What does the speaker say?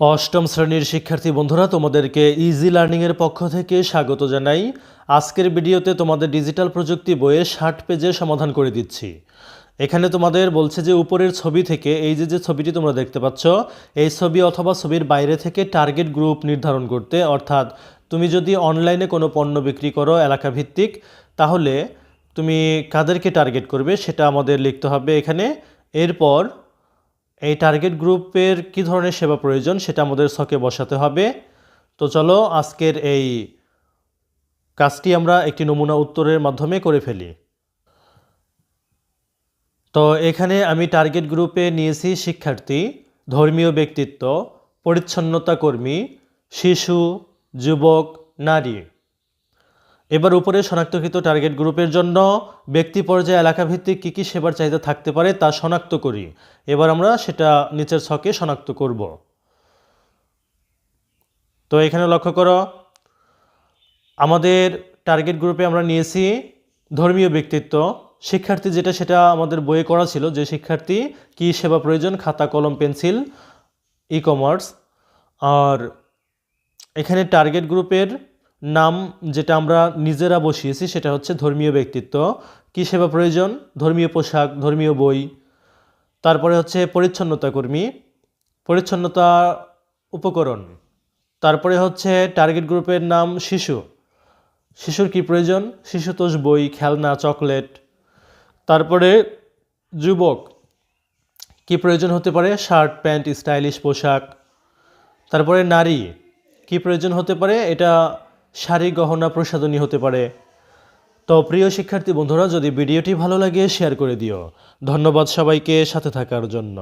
অষ্টম শ্রেণির শিক্ষার্থী বন্ধুরা, তোমাদেরকে ইজি লার্নিংয়ের পক্ষ থেকে স্বাগত জানাই। আজকের ভিডিওতে তোমাদের ডিজিটাল প্রযুক্তি বইয়ে ষাট পেজে সমাধান করে দিচ্ছি। এখানে তোমাদের বলছে যে, উপরের ছবি থেকে, এই যে যে ছবিটি তোমরা দেখতে পাচ্ছ, এই ছবি অথবা ছবির বাইরে থেকে টার্গেট গ্রুপ নির্ধারণ করতে, অর্থাৎ তুমি যদি অনলাইনে কোনো পণ্য বিক্রি করো এলাকা ভিত্তিক তাহলে তুমি কাদেরকে টার্গেট করবে সেটা আমাদের লিখতে হবে এখানে। এরপর এই টার্গেট গ্রুপের কী ধরনের সেবা প্রয়োজন সেটা আমাদের ছকে বসাতে হবে। তো চলো আজকের এই কাজটি আমরা একটি নমুনা উত্তরের মাধ্যমে করে ফেলি। তো এখানে আমি টার্গেট গ্রুপে নিয়েছি শিক্ষার্থী, ধর্মীয় ব্যক্তিত্ব, পরিচ্ছন্নতা কর্মী, শিশু, যুবক, নারী। এবার উপরে শনাক্তকৃত টার্গেট গ্রুপের জন্য ব্যক্তি পর্যায়ে এলাকাভিত্তিক কী কী সেবার চাহিদা থাকতে পারে তা শনাক্ত করি। এবার আমরা সেটা নিচের ছকে শনাক্ত করব। তো এখানে লক্ষ্য করো, আমাদের টার্গেট গ্রুপে আমরা নিয়েছি ধর্মীয় ব্যক্তিত্ব। শিক্ষার্থী যেটা সেটা আমাদের বইয়ে করা ছিল যে শিক্ষার্থী কী সেবা প্রয়োজন, খাতা, কলম, পেন্সিল ই কমার্স আর এখানে টার্গেট গ্রুপের নাম যেটা আমরা নিজেরা বসিয়েছি, সেটা হচ্ছে ধর্মীয় ব্যক্তিত্ব। কী সেবা প্রয়োজন? ধর্মীয় পোশাক, ধর্মীয় বই। তারপরে হচ্ছে পরিচ্ছন্নতা কর্মী, পরিচ্ছন্নতা উপকরণ। তারপরে হচ্ছে টার্গেট গ্রুপের নাম শিশু। শিশুর কি প্রয়োজন? শিশুতোষ বই, খেলনা, চকলেট। তারপরে যুবক, কি প্রয়োজন হতে পারে? শার্ট, প্যান্ট, স্টাইলিশ পোশাক। তারপরে নারী, কি প্রয়োজন হতে পারে? এটা শাড়ি, গহনা প্রসাধনী হতে পারে। তো প্রিয় শিক্ষার্থী বন্ধুরা, যদি ভিডিওটি ভালো লাগে, শেয়ার করে দিও। ধন্যবাদ সবাইকে সাথে থাকার জন্য।